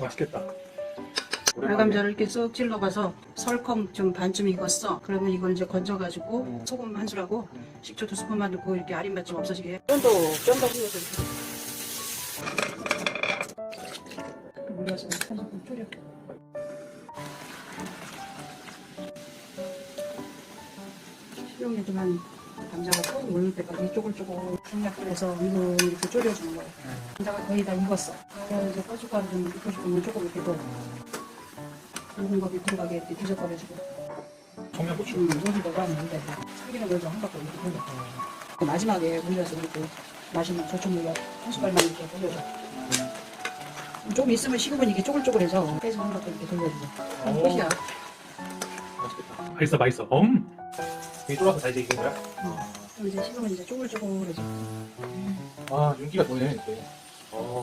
맛있겠다. 알감자를 이렇게 쏙 찔러봐서 설컹 좀 반쯤 익었어. 그러면 이걸 이제 건져가지고 음. 소금 한 술하고 음. 식초 두 스푼만 넣고 이렇게 아린맛 좀 없어지게. 쫀도 쫀도 뿌려서 이렇게. 물려서 한 스푼 졸여. 식용유도만 감자가 꼭 물릴 때까지 쪼글쪼글 중약불에서 이거 이렇게 졸여주는 거예요. 감자가 거의 다 익었어. 그래서 이제 고춧가루 좀 익혀주면 조금 이렇게 더 묵은 거 들어가게 이렇게 뒤적거려주고 청양고추. 음, 여기 넣어가면 안 돼. 참기름 물좀 한 바퀴 이렇게 돌려. 그 마지막에 물려서 이렇게 맛있는 조청물엿 한 숟갈만 이렇게 돌려줘. 좀 있으면 식으면 이게 쪼글쪼글해서 빼서 한 바퀴 이렇게 돌려주고. 오. 끝이야. 맛있겠다. 맛있어, 맛있어. 음. 이게 쫄아서 잘 익은 거야? 그럼 이제 식으면 이제 쪼글쪼글해져. 아, 윤기가 도네. 이제.